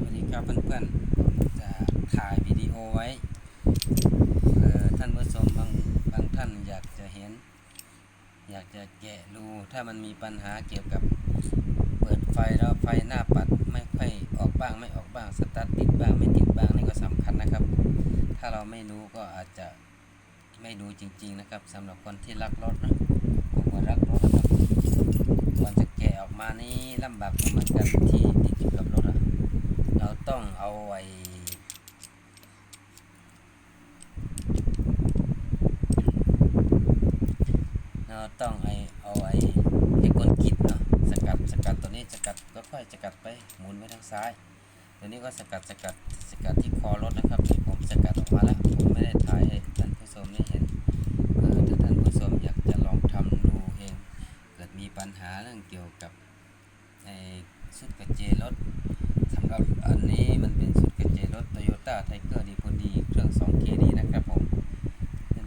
สวัสดีครับเพื่อนๆจะถ่ายวิดีโอไว้ท่านผู้ชมบางบางท่านอยากจะเห็น อยากจะแกะดูถ้ามันมีปัญหาเกี่ยวกับเปิดไฟแล้วไฟหน้าปัดไม่ค่อยออกบ้างไม่ออกบ้างสตาร์ทติดบ้างไม่ติดบ้างนี่ก็สำคัญนะครับ ถ้าเราไม่รู้ก็อาจจะไม่ดูจริง ๆนะครับสำหรับคนที่รักรถนะผมก็รักรถนะครับก่อนจะแกะออกมานี่ลำบากเหมือนกันที่ติดอยู่กับรถอะ เราต้องเอาไอ้เรา ต้องไอเอาไอ้ไอ้กลกิดเนาะสกัดสกัดตัวนี้สกัดก็ค่อยสกัดไปหมุนไปทางซ้าย ตัวนี้ก็สกัดสกัดสกัดที่คอรถนะครับผมสกัดออกมาแล้วผมไม่ได้ถ่ายให้ท่านผู้ชมได้เห็นเออถ้าท่านผู้ชมอยากจะลองทำดูเองเกิดมีปัญหาเรื่องเกี่ยวกับไอ้สุดกระเจรถสำหรับอันนี้มันเป็นสุดกระเจรถ Toyota Tiger d ีพอดีเครื่อง 2KD นะครับผม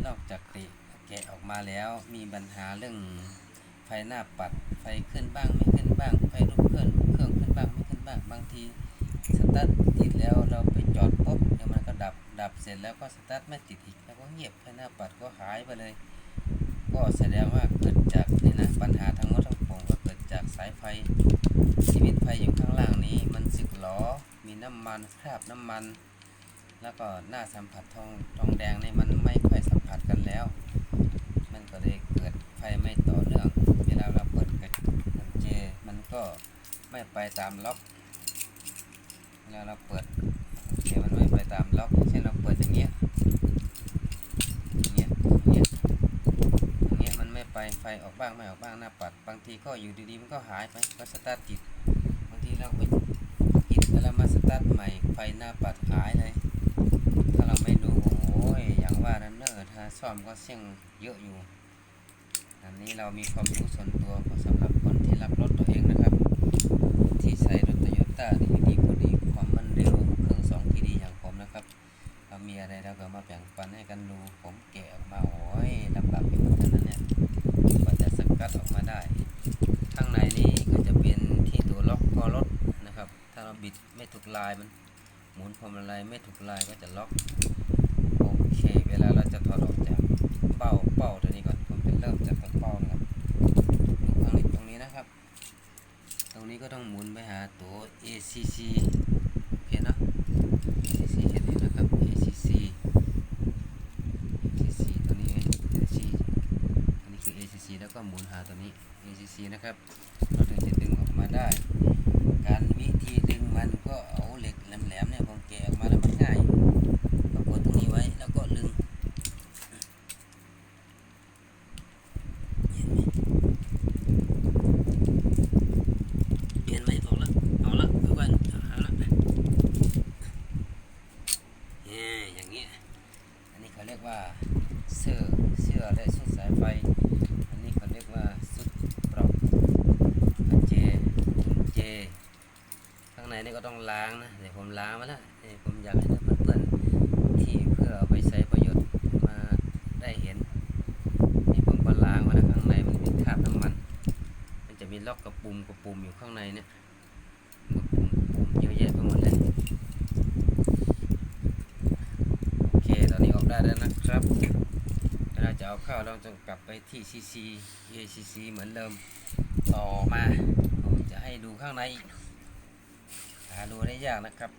นอกจากตะแกะออกมาแล้วมีปัญหาเรื่องไฟหน้าปัดไฟขึ้นบ้างไม่ขึ้นบ้างไฟลุกเครื่องเครื่องขึ้นบ้างไม่ขึ้นบ้างบางทีสตาร์ทติดแล้วเราไปจอดปุ๊บเดี๋ยวมันก็ดับดับเสร็จแล้วก็สตาร์ทไม่ติดอีกแล้วก็เงียบไฟหน้าปัดก็หายไปเลย ก็แสดงว่าเกิดจากนี่นะปัญหาทั้งหมดทั้งปวงก็เกิดจากสายไฟชีวิตไฟอยู่ข้างล่างนี้ มันสึกหรอมีน้ำมันคราบน้ำมัน แล้วก็หน้าสัมผัสทองทองแดงนี่มันไม่ค่อยสัมผัสกันแล้ว ก็เลยเกิดไฟไม่ต่อเนื่อง เวลาเราเปิดกระกุญแจมันก็ไม่ไปตามล็อกเวลาเราเปิดกุญแจมันไม่ไปตามล็อกเช่นเราเปิดอย่างเงี้ยอย่างเงี้ยอย่างเงี้ยอย่างเงี้ยมันไม่ไปไฟออกบ้างไม่ออกบ้างหน้าปัดบางทีก็อยู่ดีๆมันก็หายไปก็สตาร์ทติดบางทีเราไปติดแล้วมาสตาร์ทใหม่ไฟหน้าปัดหายเลยถ้าเราไม่รู้โอ้ยอย่างว่านั้นเนอะถ้าซ่อมก็เสี่ยงเยอะอยู่ อันนี้เรามีความรู้ส่วนตัวสำหรับคนที่รักรถตัวเองนะครับ ที่ใช้รถโตโยต้าดีดีพอดีความมันเร็วเครื่องสองทีดีอย่างผมนะครับ เรามีอะไรเราก็มาแบ่งปันให้กันดูผมแกะออกมาโอ้ยลำบากอยู่เหมือนกันนะเนี่ยกว่าจะสกัดออกมาได้ ข้างในนี่ก็จะเป็นที่ตัวล็อกคอรถนะครับ ถ้าเราบิดไม่ถูกลายมันหมุนพวงมาลัยไม่ถูกลายก็จะล็อกโอเค เวลาเราจะถอดออกจากเป้าเป้าตัวนี้ก่อน เริ่มจากตรงเป้อนะครับดูข้างในตรงนี้นะครับ ตรงนี้ก็ต้องหมุนไปหาตัว ACC โอเคเนาะ ACC เห็นไหมนะครับ ACC ACC ตัวนี้ ACC อันนี้คือ ACC แล้วก็หมุนหาตัวนี้ ACC นะครับ เราถึงจะดึงออกมาได้ การวิธีดึงมันก็เอาเหล็กแหลมๆเนี่ยผมแกะออกมาแล้วมันง่ายก็กดตรงนี้ไว้แล้วก็ดึงเห็นไหมเห็นไหมออกแล้วเอาละเอากันเอาละเอ่อย่างเงี้ยอันนี้เขาเรียกว่าเสื้อเสื้อและชุดสายไฟ อันนี้เขาเรียกว่าชุดปลอกกระเจกุญแจข้าง ในนี่ก็ต้องล้างนะเดี๋ยวผมล้างมาแล้วนี่ผมอยากให้เพื่อนๆที่เพื่อเอาไปใช้ประโยชน์มาได้เห็นนี่ผมก็ล้างมาแล้วข้างในมันเป็นคราบน้ำมัน มันจะมีล็อกกระปุ่มกระปุ่มอยู่ข้างในเนี่ยกระปุ่มกระปุ่มเยอะแยะไปหมดเลยโอเคตอนนี้ออกได้แล้วนะครับเวลาจะเอาเข้าเราต้องกลับไปที่ CC ACC เหมือนเดิมต่อมาผมจะให้ดูข้างใน หาดูได้ยากนะครับ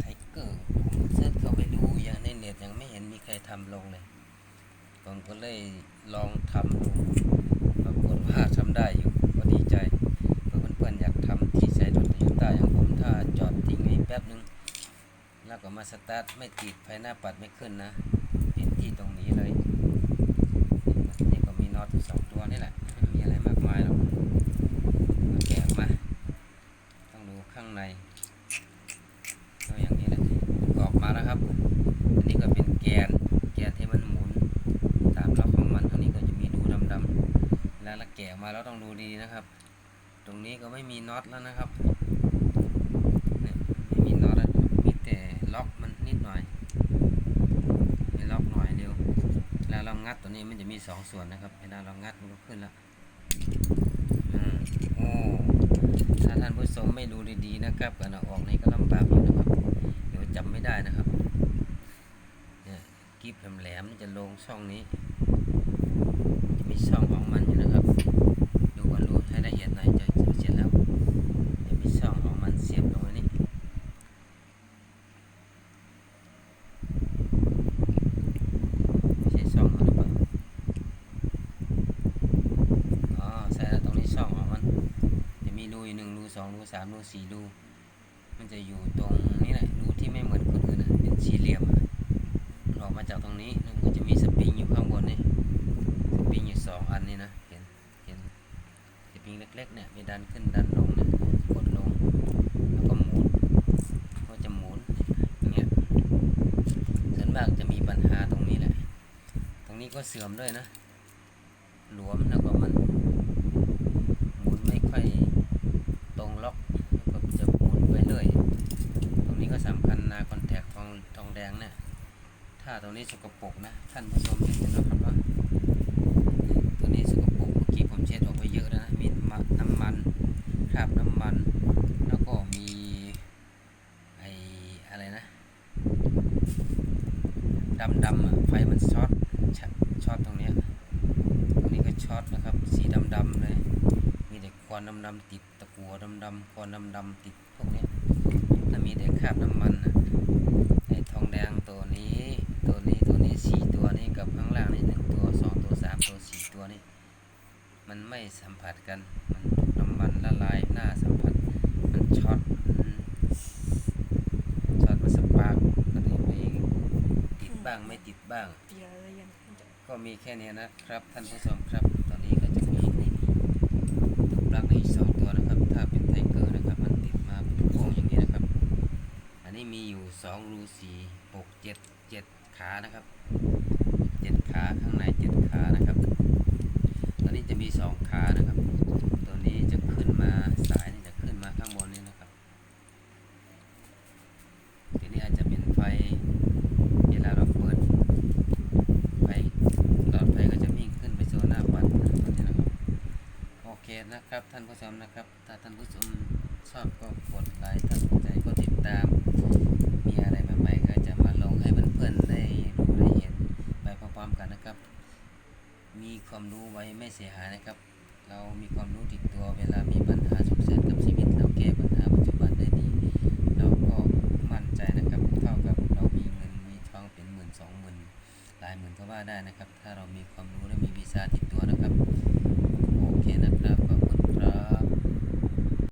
ไทเกอร์ผมเซิร์ชเข้าไปดูอย่างในเน็ตยังไม่เห็นมีใครทำลงเลย ผมก็เลยลองทำดูปรากฏว่าทำได้อยู่ก็ดีใจเพื่อนเพื่อนๆอยากทำที่ใช้รถโตโยต้าอย่างผมถ้าจอดทิ้งไว้แป๊บนึง แล้วก็มาสตาร์ทไม่ติดไฟหน้าปัดไม่ขึ้นนะเป็นที่ตรงนี้เลยนี่ก็มีน็อตสองตัวนี่แหละไม่มีอะไรมากมายหรอกมาแกะมาต้องดูข้างในก็อย่างนี้แหละออก มาแล้วครับ อันนี้ก็เป็นแกน แกนที่มันหมุน ตามล็อกของมันตรงนี้ก็จะมีดูดำๆแล้วเราแกะมาแล้วต้องดูดีนะครับ ตรงนี้ก็ไม่มีน็อตแล้วนะครับไม่มีน็อตแล้วมีแต่ล็อกมันนิดหน่อยมีล็อกหน่อยเดียวแล้วเรางัดตัวนี้มันจะมีสองส่วนนะครับเวลาเรางัดมันก็ขึ้นแล้วอืมโอ้ถ้าท่านผู้ชมไม่ดูดีๆนะครับการอาออกนี่ก็ลำบากอยู่นะครับ ไม่ได้นะครับเนี่ยกีบแหลมๆจะลงช่องนี้ จะมีช่องของมันอยู่นะครับ ดูก่อนดูให้ละเอียดหน่อยจะเสร็จแล้วจะมีช่องของมันเสียบลงไว้นี่ไม่ใช่ช่องหรือเปล่าอ๋อใช่แล้วตรงนี้ช่องของมันจะมีรูอีกหนึ่งรูสองรูสามรูสี่รูมันจะอยู่ตรงนี้แหละ ที่ไม่เหมือนคนอื่นนะเป็นสี่เหลี่ยมอะมันออกมาจากตรงนี้แล้วมันจะมีสปริงอยู่ข้างบนนี่สปริงอยู่สองอันนี่นะเห็นเห็นสปริงเล็กๆเนี่ยมีดันขึ้นดันลงเนี่ยกดลงแล้วก็หมุนก็จะหมุนอย่างเงี้ยส่วนมากจะมีปัญหาตรงนี้แหละ ตรงนี้ก็เสื่อมด้วยนะหลวมแล้วก็มัน หมุนไม่ค่อยตรงล็อกแล้วก็จะหมุนไปเรื่อยตรงนี้ก็ สำคัญนะคอนแทคทองทองแดงเนี่ย ถ้าตรงนี้สกปรกนะ ท่านผู้ชมเห็นนะครับว่าตัวนี้สกปรกเมื่อกี้ผมเช็ดออกไปเยอะแล้วนะ มีน้ำมันคราบน้ำมัน แล้วก็มีไออะไรนะดำดำไฟมันช็อตช,ช็อตตรงเนี้ยตรงนี้ก็ช็อตนะครับ สีดำๆเลย มีแต่ควันดำๆติดตะกัวดำๆควันดำๆติดพวกเนี้ย มีแต่คราบน้ำมันนะไอ้ทองแดงตัวนี้ ตัวนี้ตัวนี้สี่ตัวนี้กับข้างล่างนี่หนึ่งตัวสองตัวสามตัวสี่ตัวนี่มันไม่สัมผัสกัน มันน้ำมันละลายหน้าสัมผัส มันช็อตมันช็อตมันสปาร์กก็เลยไปติดบ้างไม่ติดบ้าง ก็มีแค่นี้นะครับท่านผู้ชมครับ ตอนนี้ก็จะมีนี่ตัวปลั๊กในสอง มีอยู่สองรูสี่หกเจ็ดเจ็ดขานะครับเจ็ดขาข้างในเจ็ดขานะครับตอนนี้จะมีสองขานะครับตัวนี้จะขึ้นมาสายจะขึ้นมาข้างบนนี้นะครับทีนี้อาจจะเป็นไฟเวลาเราเปิดไฟหลอดไฟก็จะวิ่งขึ้นไปสู่หน้าปัดนะตัวนี้นะครับโอเคนะครับท่านผู้ชมนะครับถ้าท่านผู้ชม อบก็กดไลค์ตัดใจก็ติดตาม มีอะไรใหม่ๆก็จะมาลงให้เพื่อนๆได้รู้ได้เห็นไปพร้อมๆกันนะครับ มีความรู้ไว้ไม่เสียหายนะครับ เรามีความรู้ติดตัวเวลามีปัญหาสุกเฉินกับชีวิตเราแก้ปัญหาปัจจุบันได้ดี เราก็มั่นใจนะครับเท่ากับเรามีเงินมีทองเป็นหมื่นสองหมื่นหลายหมื่นก็ว่าได้นะครับ